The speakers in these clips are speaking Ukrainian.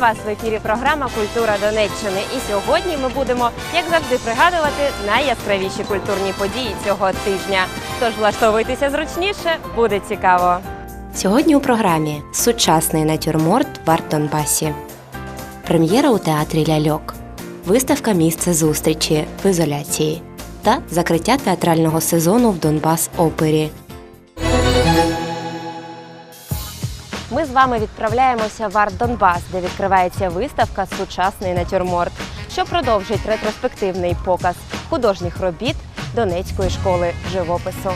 вас в ефірі програма Культура Донеччини. І сьогодні ми будемо, як завжди, пригадувати найяскравіші культурні події цього тижня. Тож влаштовуйтеся зручніше, буде цікаво. Сьогодні у програмі Сучасний натюрморт в Арт-Донбасі. Прем'єра у театрі Ляльок. Виставка місце зустрічі в ізоляції та закриття театрального сезону в Донбас Опері. Ми з вами відправляємося в арт Донбас, де відкривається виставка Сучасний натюрморт, що продовжить ретроспективний показ художніх робіт Донецької школи живопису.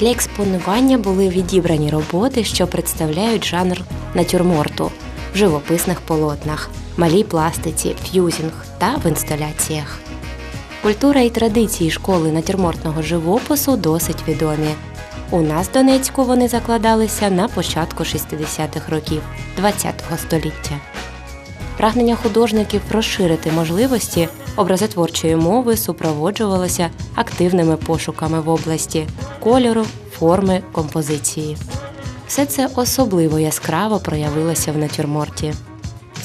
Для експонування були відібрані роботи, що представляють жанр натюрморту в живописних полотнах, малій пластиці, ф'юзінг та в інсталяціях. Культура і традиції школи натюрмортного живопису досить відомі. У нас Донецьку вони закладалися на початку 60-х років ХХ століття. Прагнення художників розширити можливості образотворчої мови супроводжувалося активними пошуками в області кольору, форми, композиції. Все це особливо яскраво проявилося в натюрморті.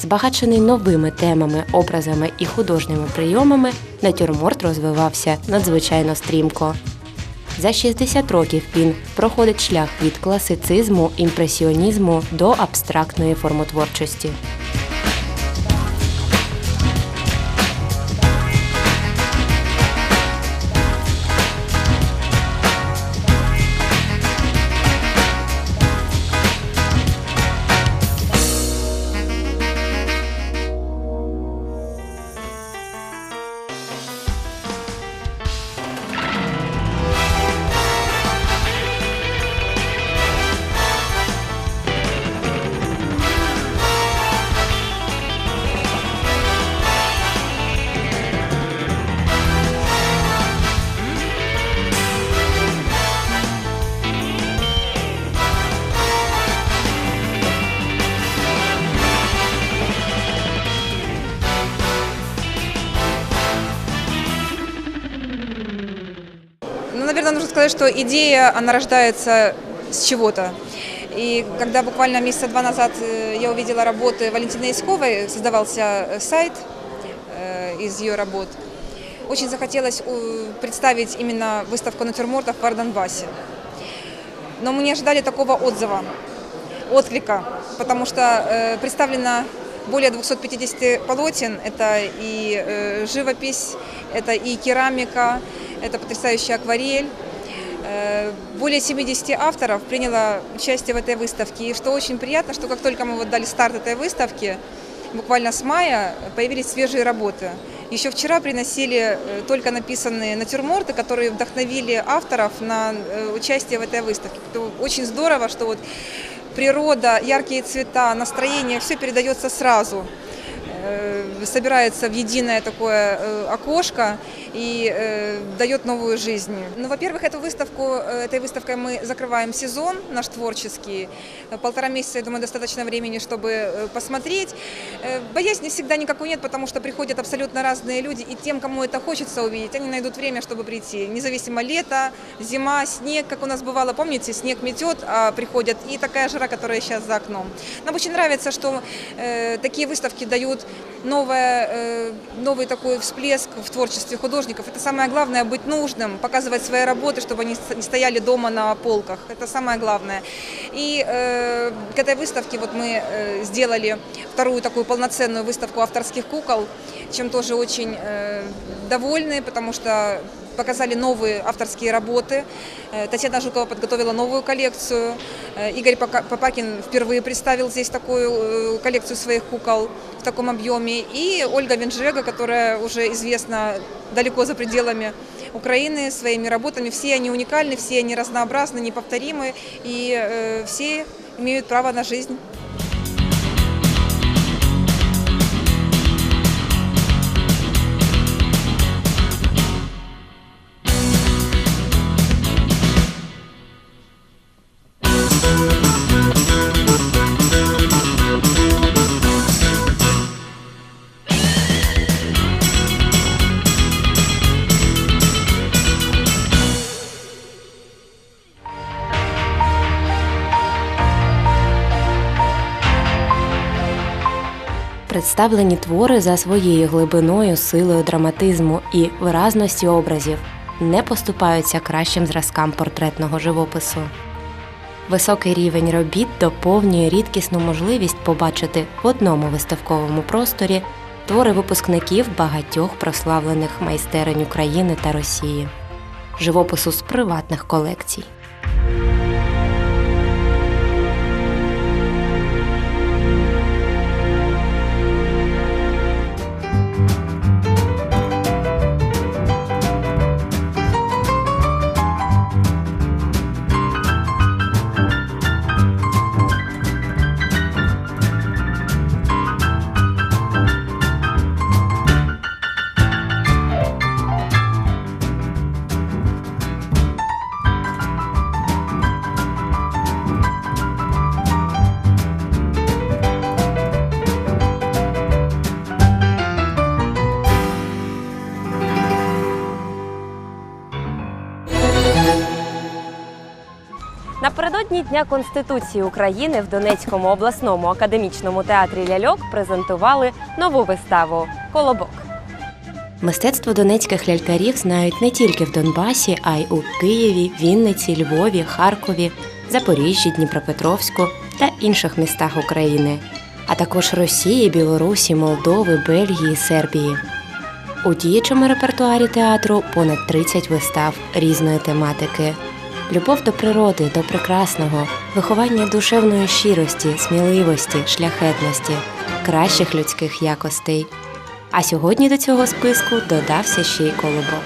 Збагачений новими темами, образами і художніми прийомами, натюрморт розвивався надзвичайно стрімко. За 60 років він проходить шлях від класицизму, імпресіонізму до абстрактної формотворчості. Сказать, что идея, она рождается с чего-то. И когда буквально месяца два назад э, я увидела работы Валентины Исковой, создавался э, сайт э, из ее работ, очень захотелось представить именно выставку натюрмортов в Ардонбассе. Но мы не ожидали такого отзыва, отклика, потому что представлено более 250 полотен. Это и живопись, это и керамика, это потрясающая акварель. Э, Более 70 авторов приняло участие в этой выставке. И что очень приятно, что как только мы вот дали старт этой выставке, буквально с мая появились свежие работы. Еще вчера приносили э, только написанные натюрморты, которые вдохновили авторов на э, участие в этой выставке. Это Очень здорово, что вот природа, яркие цвета, настроение, все передается сразу э, собирается в единое такое э, окошко и э, дает новую жизнь. Ну, во-первых, эту выставку, э, этой выставкой мы закрываем сезон наш творческий. Э, Полтора месяца, я думаю, достаточно времени, чтобы э, посмотреть. Э, Боязни всегда никакой нет, потому что приходят абсолютно разные люди, и тем, кому это хочется увидеть, они найдут время, чтобы прийти. Независимо лето, зима, снег, как у нас бывало, помните, снег метет, а приходят, и такая жара, которая сейчас за окном. Нам очень нравится, что э, такие выставки дают новое, э, новый такой всплеск в творчестве художников. Это самое главное, быть нужным, показывать свои работы, чтобы они не стояли дома на полках. Это самое главное. И э, к этой выставке вот мы э, сделали вторую такую полноценную выставку авторских кукол, чем тоже очень э, довольны, потому что показали новые авторские работы. Э, Татьяна Жукова подготовила новую коллекцию. Э, Игорь Пока- Попакин впервые представил здесь такую э, коллекцию своих кукол в таком объеме. И Ольга Венжега, которая уже известна далеко за пределами Украины своими работами. Все они уникальны, все они разнообразны, неповторимы, и э, все имеют право на жизнь. Представлені твори за своєю глибиною, силою драматизму і виразності образів не поступаються кращим зразкам портретного живопису. Високий рівень робіт доповнює рідкісну можливість побачити в одному виставковому просторі твори випускників багатьох прославлених майстерень України та Росії, живопису з приватних колекцій. Напередодні Дня Конституції України в Донецькому обласному академічному театрі ляльок презентували нову виставу Колобок. Мистецтво донецьких лялькарів знають не тільки в Донбасі, а й у Києві, Вінниці, Львові, Харкові, Запоріжжі, Дніпропетровську та інших містах України, а також Росії, Білорусі, Молдови, Бельгії, Сербії. У діючому репертуарі театру понад 30 вистав різної тематики. Любов до природи, до прекрасного, виховання душевної щирості, сміливості, шляхетності, кращих людських якостей. А сьогодні до цього списку додався ще й колобок.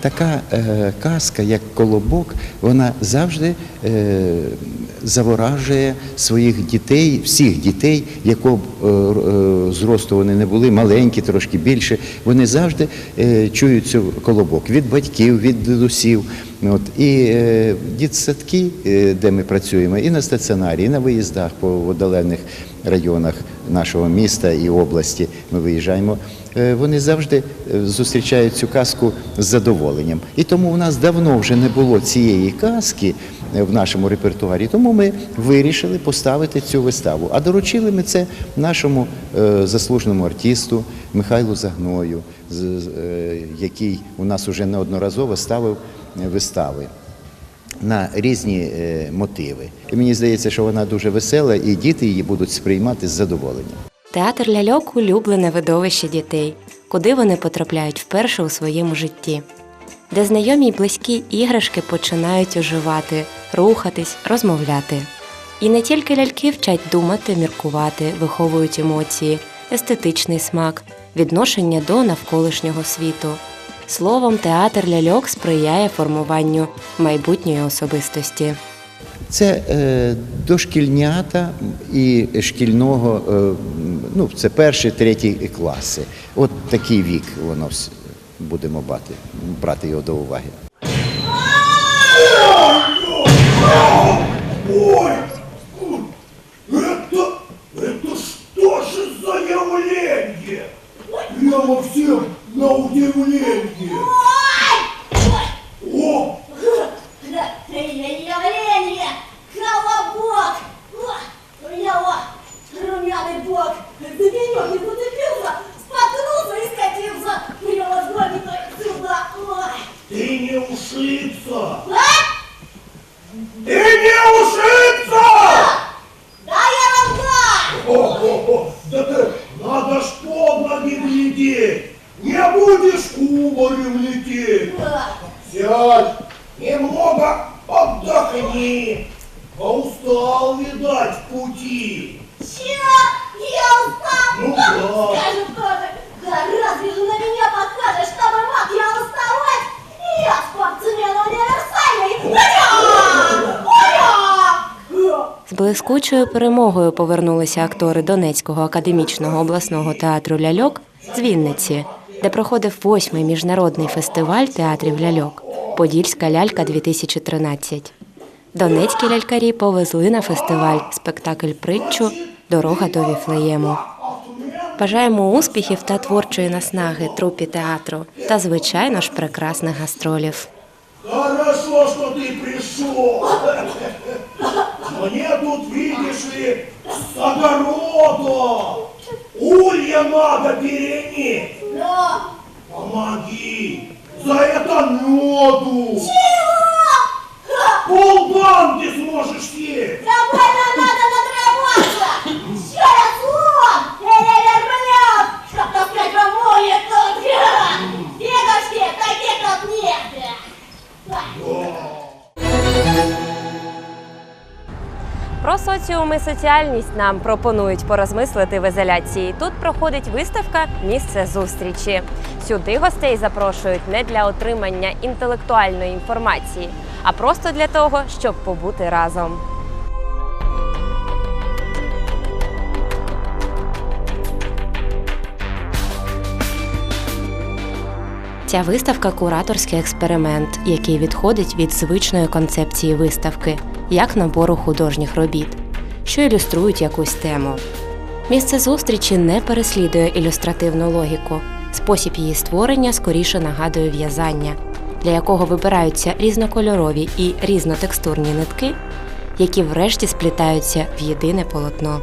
Така е, казка, як колобок, вона завжди е, заворажує своїх дітей, всіх дітей, якого б е, е, зросту вони не були, маленькі, трошки більше. Вони завжди е, чують цю колобок від батьків, від дідусів. От. І е, дітсадки, е, де ми працюємо, і на стаціонарі, і на виїздах по віддалених районах нашого міста і області ми виїжджаємо. е, Вони завжди е, зустрічають цю казку з задоволенням. І тому у нас давно вже не було цієї казки в нашому репертуарі. Тому ми вирішили поставити цю виставу. А доручили ми це нашому е, заслуженому артисту Михайлу Загною, е, який у нас уже неодноразово ставив е, вистави на різні е, мотиви. І мені здається, що вона дуже весела, і діти її будуть сприймати з задоволенням. Театр ляльок улюблене видовище дітей, куди вони потрапляють вперше у своєму житті, де знайомі й близькі іграшки починають оживати, рухатись, розмовляти. І не тільки ляльки вчать думати, міркувати, виховують емоції, естетичний смак, відношення до навколишнього світу. Словом, театр ляльок сприяє формуванню майбутньої особистості. Це е, дошкільнята і шкільного, е, ну, це перші, треті класи. От такий вік воно будемо брати, брати його до уваги. отдохни. Поустал, видать, в пути. Чё? Я устал? Ну да. Скажу тоже. Да разве же на меня покажешь, чтобы мог я уставать? Я спортсмен универсальный. Ура! Ура! З блискучою перемогою повернулися актори Донецького академічного обласного театру ляльок з Вінниці, де проходив восьмий міжнародний фестиваль театрів ляльок Подільська лялька 2013. Донецькі лялькарі повезли на фестиваль спектакль притчу Дорога до Віфлеєму. Бажаємо успіхів та творчої наснаги трупі театру та, звичайно ж, прекрасних гастролів. Хорошо, что ты пришел. Мне тут, видишь ли, с огорода мне надо переиметь. Помоги! За это меду! Ха! Полбанки сможешь съесть! Довольно надо надрываться! Что я слон? Или верблюд? Чтоб таскать помои тут! Фигушки, таких тут нет! Про соціум і соціальність нам пропонують порозмислити в ізоляції. Тут проходить виставка Місце зустрічі. Сюди гостей запрошують не для отримання інтелектуальної інформації, а просто для того, щоб побути разом. Ця виставка кураторський експеримент, який відходить від звичної концепції виставки, як набору художніх робіт, що ілюструють якусь тему. Місце зустрічі не переслідує ілюстративну логіку. Спосіб її створення скоріше нагадує в'язання, для якого вибираються різнокольорові і різнотекстурні нитки, які врешті сплітаються в єдине полотно.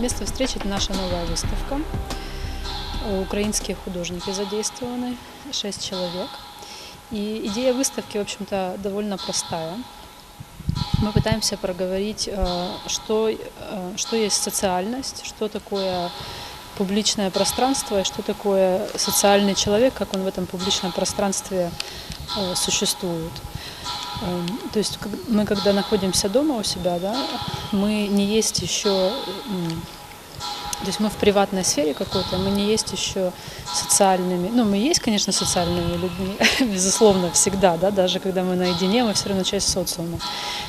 Место встречи – это наша новая выставка. Украинские художники задействованы, шесть человек. И идея выставки, в общем-то, довольно простая. Мы пытаемся проговорить, э, что, э, что есть социальность, что такое публичное пространство и что такое социальный человек, как он в этом публичном пространстве э, существует. Эм, То есть как- мы, когда находимся дома у себя, да, мы не есть еще, м, то есть мы в приватной сфере какой-то, мы не есть еще социальными, ну мы есть, конечно, социальными людьми, безусловно, всегда, да, даже когда мы наедине, мы все равно часть социума.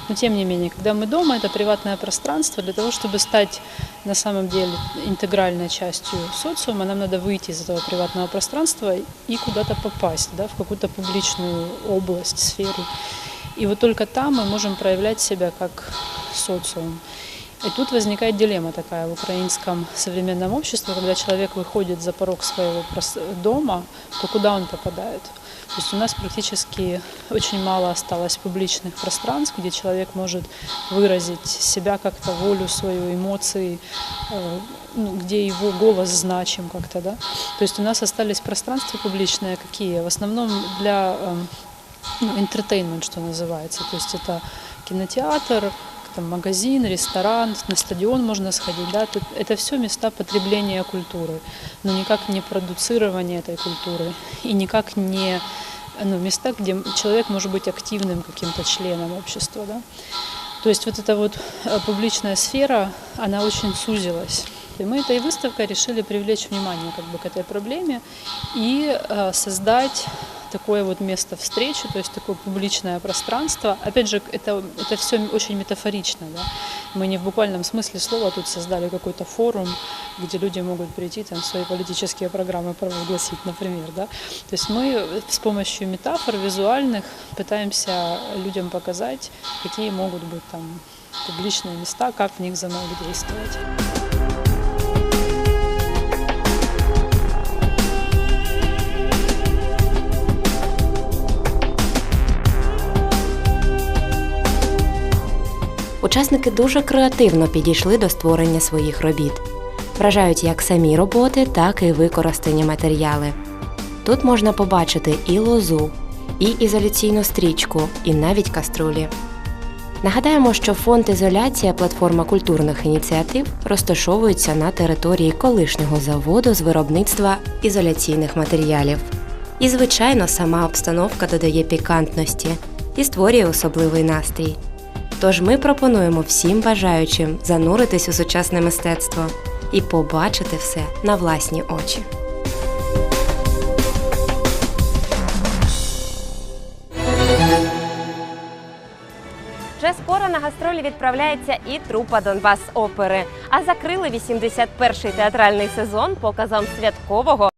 Но тем не менее, когда мы дома, это приватное пространство, для того, чтобы стать на самом деле интегральной частью социума, нам надо выйти из этого приватного пространства и куда-то попасть, да, в какую-то публичную область, сферу. И вот только там мы можем проявлять себя как социум. И тут возникает дилемма такая в украинском современном обществе, когда человек выходит за порог своего дома, то куда он попадает? То есть у нас практически очень мало осталось публичных пространств, где человек может выразить себя как-то, волю свою, эмоции, э, ну, где его голос значим как-то, да. То есть у нас остались пространства публичные какие? В основном для эм, ну, entertainment, что называется. То есть это кинотеатр, там, магазин, ресторан, на стадион можно сходить. Да? Тут, это все места потребления культуры, но никак не продуцирование этой культуры и никак не ну, места, где человек может быть активным каким-то членом общества. Да? То есть вот эта вот э, публичная сфера, она очень сузилась. И мы этой выставкой решили привлечь внимание как бы, к этой проблеме и э, создать такое вот место встречи, то есть такое публичное пространство. Опять же, это, это все очень метафорично. Да? Мы не в буквальном смысле слова тут создали какой-то форум, где люди могут прийти там свои политические программы провозгласить, например. Да? То есть мы с помощью метафор визуальных пытаемся людям показать, какие могут быть там публичные места, как в них взаимодействовать. Учасники дуже креативно підійшли до створення своїх робіт. Вражають як самі роботи, так і використані матеріали. Тут можна побачити і лозу, і ізоляційну стрічку, і навіть каструлі. Нагадаємо, що фонд Ізоляція платформа культурних ініціатив розташовується на території колишнього заводу з виробництва ізоляційних матеріалів. І, звичайно, сама обстановка додає пікантності і створює особливий настрій. Тож ми пропонуємо всім бажаючим зануритись у сучасне мистецтво і побачити все на власні очі. Вже скоро на гастролі відправляється і трупа Донбас опери. А закрили 81-й театральний сезон показом святкового